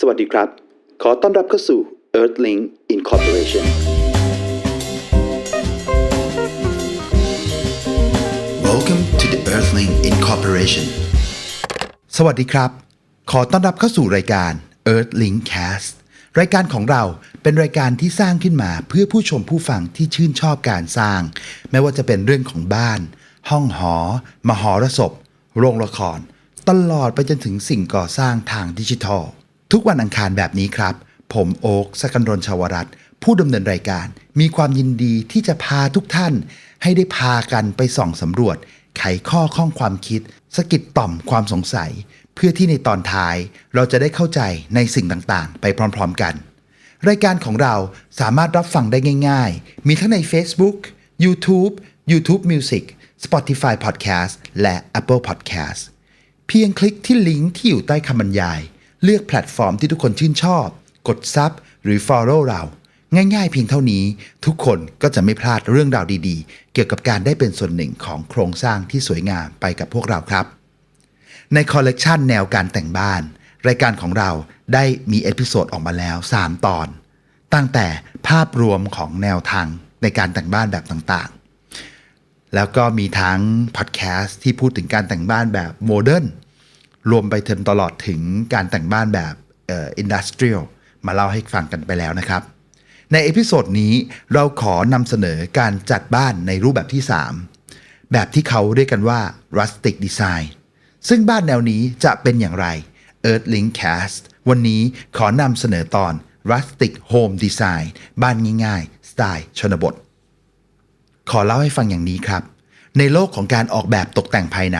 สวัสดีครับ ขอต้อนรับเข้าสู่ Earthlink Incorporation Welcome to the Earthling Incorporation สวัสดีครับ ขอต้อนรับเข้าสู่รายการ Earthling Cast รายการของเราเป็นรายการที่สร้างขึ้นมาเพื่อผู้ชมผู้ฟังที่ชื่นชอบการสร้าง ไม่ว่าจะเป็นเรื่องของบ้าน ห้องหอ มหรสพ โรงละคร ตลอดไปจนถึงสิ่งก่อสร้างทางดิจิทัล ทุกวันอังคารแบบนี้ครับ ผมโอ๊กสกันรนชาวรัตผู้ดำเนินรายการ มีความยินดีที่จะพาทุกท่าน ให้ได้พากันไปส่องสำรวจ ไขข้อข้องความคิดสะกิดต่อมความสงสัย เพื่อที่ในตอนท้าย เราจะได้เข้าใจในสิ่งต่างๆ ไปพร้อมๆกัน รายการของเราสามารถรับฟังได้ง่าย ๆ มีทั้งใน Facebook YouTube YouTube Music Spotify Podcast และ Apple Podcast เพียงคลิกที่ลิงก์ที่อยู่ใต้คำบรรยาย เลือกแพลตฟอร์มที่ทุกคนชื่นชอบ กด Sub หรือ Follow เรา ง่ายๆเพียงเท่านี้ทุกคนก็จะไม่พลาดเรื่องราวดีๆ เกี่ยวกับการได้เป็นส่วนหนึ่งของโครงสร้างที่สวยงามไปกับพวกเราครับ ในคอลเลกชันแนวการแต่งบ้าน รายการของเราได้มีเอพิโซดออกมาแล้ว 3 ตอน ตั้งแต่ภาพรวมของแนวทางในการแต่งบ้านแบบต่างๆ แล้วก็มีทั้งพอดแคสต์ที่พูดถึงการแต่งบ้านแบบโมเดิร์น รวมไปถึงตลอดถึงการแต่งบ้านแบบอินดัสเทรียลมาเล่าให้ฟังกันไปแล้วนะครับ ในเอพิโซดนี้เราขอนำเสนอการจัดบ้านในรูปแบบที่ 3 แบบที่เขาเรียกกันว่า rustic design ซึ่งบ้านแนวนี้จะเป็นอย่างไร Earthlink Cast วันนี้ขอนำเสนอตอน rustic home design บ้านง่ายๆ สไตล์ชนบท ขอเล่าให้ฟังอย่างนี้ครับ ในโลกของการออกแบบตกแต่งภายใน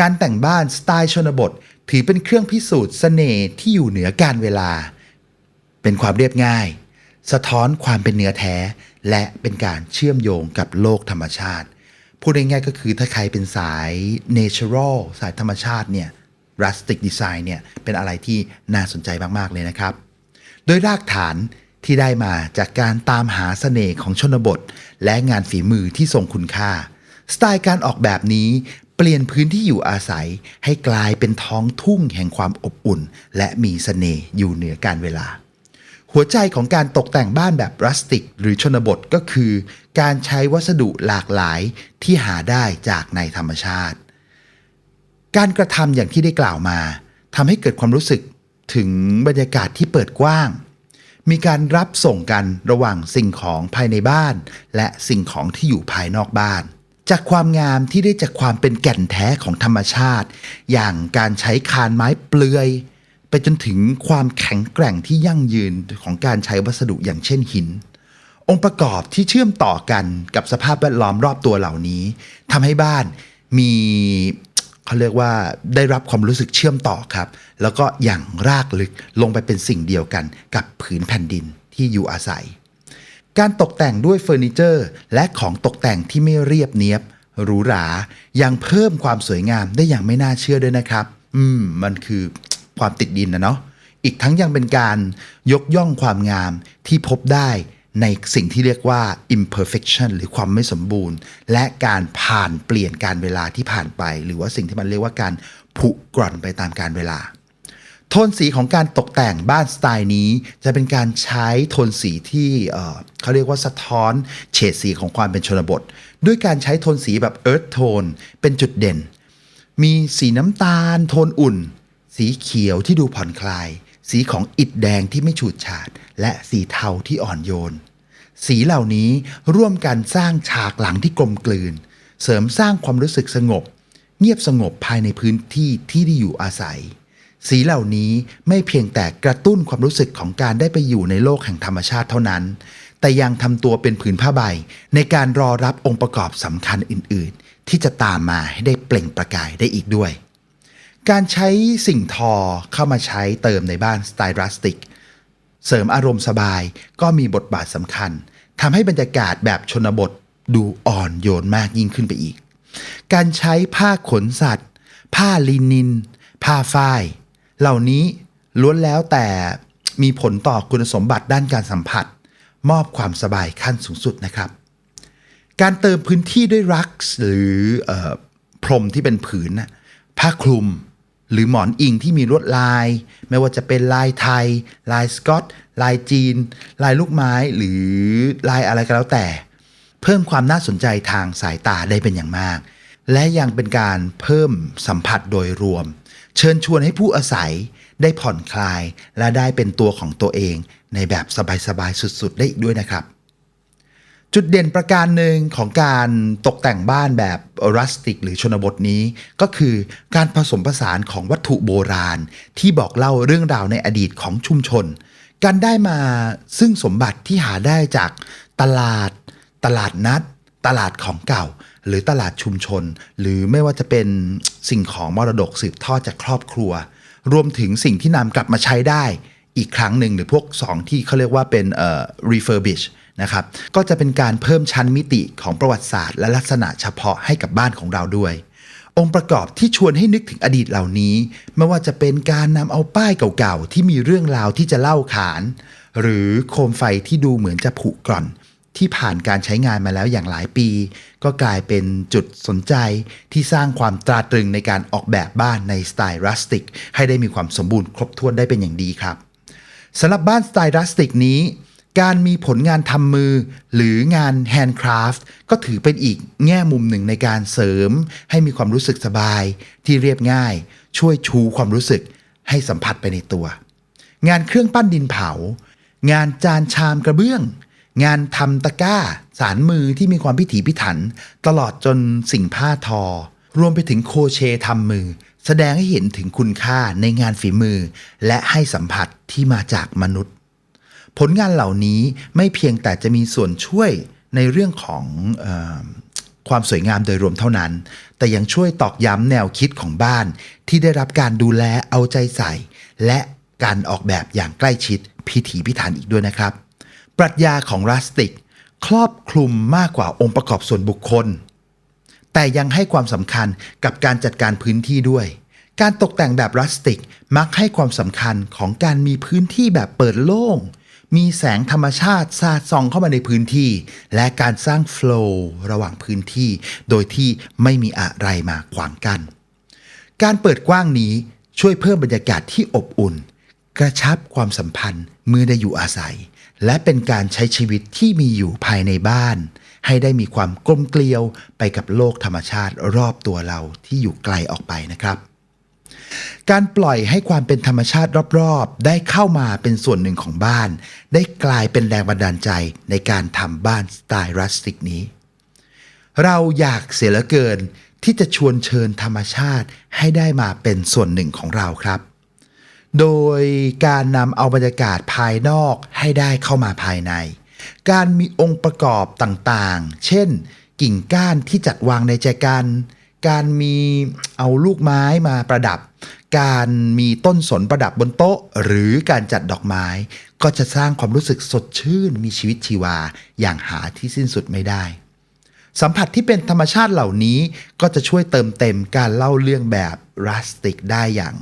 การแต่งบ้านสไตล์ชนบท ถือเป็นเครื่องพิสูจน์เสน่ห์ที่อยู่เหนือการเวลา เป็นความเรียบง่าย สะท้อนความเป็นเนื้อแท้ และเป็นการเชื่อมโยงกับโลกธรรมชาติ พูดง่ายๆก็คือถ้าใครเป็นสาย natural สายธรรมชาติเนี่ย rustic design เนี่ยเป็นอะไรที่น่าสนใจมาก ๆ เลยนะครับ โดยรากฐานที่ได้มาจากการตามหาเสน่ห์ของชนบท และงานฝีมือที่ทรงคุณค่า สไตล์การออกแบบนี้ เปลี่ยนพื้นที่อยู่อาศัยให้กลายเป็นท้องทุ่งแห่งความอบอุ่น และมีเสน่ห์อยู่เหนือการเวลา หัวใจของการตกแต่งบ้านแบบรัสติก หรือชนบทก็คือ การใช้วัสดุหลากหลายที่หาได้จากในธรรมชาติ การกระทำอย่างที่ได้กล่าวมาทำให้เกิดความรู้สึกถึงบรรยากาศที่เปิดกว้าง มีการรับส่งกันระหว่างสิ่งของภายในบ้าน และสิ่งของที่อยู่ภายนอกบ้าน จากความงามที่ได้จากความเป็นแก่นแท้ของธรรมชาติ อย่างการใช้คานไม้เปลือย ไปจนถึงความแข็งแกร่งที่ยั่งยืนของการใช้วัสดุอย่างเช่นหิน องค์ประกอบที่เชื่อมต่อกันกับสภาพแวดล้อมรอบตัวเหล่านี้ทำให้บ้านมีเขาเรียกว่าได้รับความรู้สึกเชื่อมต่อครับ แล้วก็อย่างรากลึกลงไปเป็นสิ่งเดียวกันกับผืนแผ่นดินที่อยู่อาศัย การตกแต่งด้วยเฟอร์นิเจอร์ และของตกแต่งที่ไม่เรียบเนียบหรูหรายังเพิ่มความสวยงามได้อย่างไม่น่าเชื่อด้วยนะครับ อืม มันคือความติดดินนะเนาะอีกทั้งยังเป็นการยกย่องความงามที่พบได้ในสิ่งที่เรียกว่า imperfection หรือความไม่สมบูรณ์ และการผ่านเปลี่ยนการเวลาที่ผ่านไป หรือว่าสิ่งที่มันเรียกว่าการผุกร่อนไปตามการเวลา โทนสีของการตกแต่งบ้านสไตล์นี้ จะเป็นการใช้โทนสีที่เขาเรียกว่าสะท้อนเฉดสีของความเป็นชนบท ด้วยการใช้โทนสีแบบ earth tone เป็นจุดเด่น มีสีน้ำตาล โทนอุ่น สีเขียวที่ดูผ่อนคลาย สีของอิฐแดงที่ไม่ฉูดฉาด และสีเทาที่อ่อนโยน สีเหล่านี้ร่วมกันสร้างฉากหลังที่กลมกลืน เสริมสร้างความรู้สึกสงบ เงียบสงบภายในพื้นที่ที่ได้อยู่อาศัย สีเหล่านี้ไม่เพียงแต่กระตุ้นความรู้สึกของการได้ไปอยู่ในโลกแห่งธรรมชาติเท่านั้น แต่ยังทำตัวเป็นผืนผ้าใบ ในการรอรับองค์ประกอบสำคัญอื่น ๆ ที่จะตามมาให้ได้เปล่งประกายได้อีกด้วย การใช้สิ่งทอเข้ามาใช้เติมในบ้านสไตล์รัสติก เสริมอารมณ์สบายก็มีบทบาทสำคัญทำให้บรรยากาศแบบชนบทดูอ่อนโยนมากยิ่งขึ้นไปอีก การใช้ผ้าขนสัตว์ ผ้าลินิน ผ้าฝ้าย เหล่านี้ล้วนแล้วแต่มีผลต่อคุณสมบัติด้านการสัมผัส มอบความสบายขั้นสูงสุดนะครับ การเติมพื้นที่ด้วยรักหรืออพรมที่เป็นผืนผ้าคลุม หรือหมอนอิงที่มีลวดลาย ไม่ว่าจะเป็นลายไทย ลายสกอต ลายจีน ลายลูกไม้หรือลายอะไรก็แล้วแต่ เพิ่มความน่าสนใจทางสายตาได้เป็นอย่างมาก และยังเป็นการเพิ่มสัมผัสโดยรวม เชิญชวนให้ผู้อาศัยได้ผ่อนคลายและได้เป็นตัวของตัวเองในแบบสบายๆสุดๆ ได้อีกด้วยนะครับ จุดเด่นประการหนึ่งของการตกแต่งบ้านแบบรัสติก หรือชนบทนี้ ก็คือการผสมผสานของวัตถุโบราณ ที่บอกเล่าเรื่องราวในอดีตของชุมชน การได้มาซึ่งสมบัติที่หาได้จากตลาด ตลาดนัด ตลาดของเก่า หรือตลาดชุมชน หรือไม่ว่าจะเป็นสิ่งของมรดกสืบทอดจากครอบครัว รวมถึงสิ่งที่นำกลับมาใช้ได้อีกครั้งหนึ่งหรือพวก 2 ที่เขาเรียกว่าเป็นเอ่อ refurbish นะครับก็จะเป็นการเพิ่มชั้นมิติของประวัติศาสตร์ และลักษณะเฉพาะให้กับบ้านของเราด้วย องค์ประกอบที่ชวนให้นึกถึงอดีตเหล่านี้ ไม่ว่าจะเป็นการนำเอาป้ายเก่าๆ ที่มีเรื่องราวที่จะเล่าขาน หรือโคมไฟที่ดูเหมือนจะผุกร่อน ที่ผ่านการใช้งานมาแล้วอย่างหลายปี ก็กลายเป็นจุดสนใจที่สร้างความตราตรึงในการออกแบบบ้านในสไตล์รัสติก ให้ได้มีความสมบูรณ์ครบถ้วนได้เป็นอย่างดีครับสำหรับบ้านสไตล์รัสติกนี้ การมีผลงานทำมือ หรืองานแฮนด์คราฟต์ก็ถือเป็นอีกแง่มุมหนึ่งในการเสริม ให้มีความรู้สึกสบาย ที่เรียบง่าย ช่วยชูความรู้สึก ให้สัมผัสไปในตัว งานเครื่องปั้นดินเผา งานจานชามกระเบื้อง งานทำตะกร้า สารมือที่มีความพิถีพิถัน ตลอดจนสิ่งผ้าทอ รวมไปถึงโคเชต์ทำมือ แสดงให้เห็นถึงคุณค่าในงานฝีมือ และให้สัมผัสที่มาจากมนุษย์ ผลงานเหล่านี้ไม่เพียงแต่จะมีส่วนช่วยในเรื่องของออความสวยงามโดยรวมเท่านั้น แต่ยังช่วยตอกย้ำแนวคิดของบ้าน ที่ได้รับการดูแลเอาใจใส่ และการออกแบบอย่างใกล้ชิดพิถีพิถันอีกด้วยนะครับ ปรัชญาของรัสติก ครอบคลุมมากกว่าองค์ประกอบส่วนบุคคล แต่ยังให้ความสำคัญกับการจัดการพื้นที่ด้วย การตกแต่งแบบรัสติกมักให้ความสำคัญของการมีพื้นที่แบบเปิดโล่ง มีแสงธรรมชาติสาดส่องเข้ามาในพื้นที่ และการสร้างโฟล์ระหว่างพื้นที่ โดยที่ไม่มีอะไรมาขวางกัน้นการเปิดกว้างนี้ช่วยเพิ่มบรรยากาศที่อบอุ่น กระชับความสัมพันธ์เมื่อได้อยู่อาศัย และเป็นการใช้ชีวิตที่มีอยู่ภายในบ้าน ให้ได้มีความกลมเกลียวไปกับโลกธรรมชาติรอบตัวเราที่อยู่ไกลออกไปนะครับการปล่อยให้ความเป็นธรรมชาติรอบๆ ได้เข้ามาเป็นส่วนหนึ่งของบ้าน ได้กลายเป็นแรงบันดาลใจในการทำบ้านสไตล์รัสติกนี้ เราอยากเสียเหลือเกินที่จะชวนเชิญธรรมชาติให้ได้มาเป็นส่วนหนึ่งของเราครับ โดยการนำเอาบรรยากาศภายนอกให้ได้เข้ามาภายใน การมีองค์ประกอบต่างๆ เช่น กิ่งก้านที่จัดวางในใจกัน การมีเอาลูกไม้มาประดับ การมีต้นสนประดับบนโต๊ะ หรือการจัดดอกไม้ ก็จะสร้างความรู้สึกสดชื่น มีชีวิตชีวาอย่างหาที่สิ้นสุดไม่ได้สัมผัสที่เป็นธรรมชาติเหล่านี้ก็จะช่วยเติมเต็มการเล่าเรื่องแบบรัสติกได้อย่าง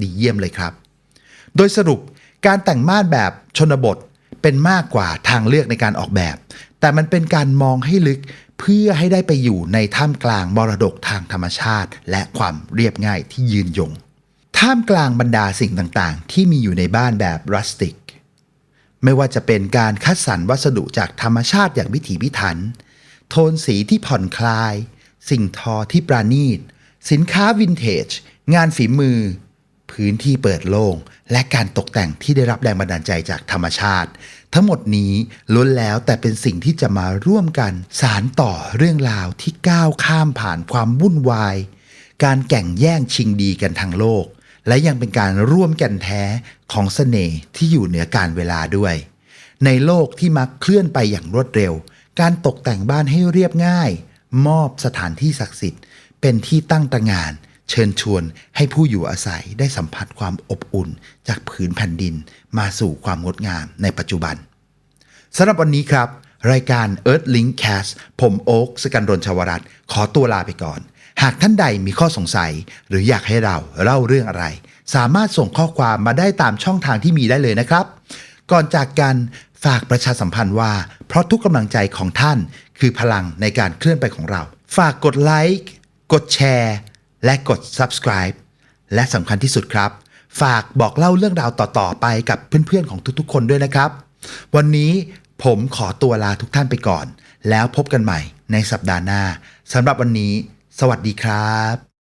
ดีเยี่ยมเลยครับ โดยสรุปการแต่งม่านแบบชนบทเป็นมากกว่าทางเลือกในการออกแบบ แต่มันเป็นการมองให้ลึกเพื่อให้ได้ไปอยู่ในท่ามกลางมรดกทางธรรมชาติ และความเรียบง่ายที่ยืนยง ท่ามกลางบรรดาสิ่งต่างๆ ที่มีอยู่ในบ้านแบบรัสติก ไม่ว่าจะเป็นการคัดสรรวัสดุจากธรรมชาติอย่างพิถีพิถัน โทนสีที่ผ่อนคลาย สิ่งทอที่ปราณีต สินค้าวินเทจ งานฝีมือ พื้นที่เปิดโล่ง และการตกแต่งที่ได้รับแรงบันดาลใจจากธรรมชาติ ทั้งหมดนี้ล้วนแล้วแต่เป็นสิ่งที่จะมาร่วมกัน สารต่อเรื่องราวที่ก้าวข้ามผ่านความวุ่นวาย การแข่งแย่งชิงดีกันทางโลก และยังเป็นการร่วมกันแท้ของเสน่ห์ที่อยู่เหนือการเวลาด้วย ในโลกที่มักเคลื่อนไปอย่างรวดเร็ว การตกแต่งบ้านให้เรียบง่าย มอบสถานที่ศักดิ์สิทธิ์ เป็นที่ตั้งตระงาน เชิญชวนให้ผู้อยู่อาศัยได้สัมผัสความอบอุ่น จากผืนแผ่นดินมาสู่ความงดงามในปัจจุบันสำหรับวันนี้ครับ รายการ Earth Link Cast ผมโอ๊คสกันรนชวรัตขอตัวลาไปก่อน หากท่านใดมีข้อสงสัย หรืออยากให้เราเล่าเรื่องอะไร สามารถส่งข้อความมาได้ตามช่องทางที่มีได้เลยนะครับ ก่อนจากกันฝากประชาสัมพันธ์ว่า เพราะทุกกำลังใจของท่านคือพลังในการเคลื่อนไปของเรา ฝากกดไลค์กดแชร์ และกด subscribe และสำคัญที่สุดครับ ฝากบอกเล่าเรื่องราวต่อๆไปกับเพื่อนๆของทุกๆ คนด้วยนะครับ วันนี้ผมขอตัวลาทุกท่านไปก่อน แล้วพบกันใหม่ในสัปดาห์หน้าสำหรับวันนี้ สวัสดีครับ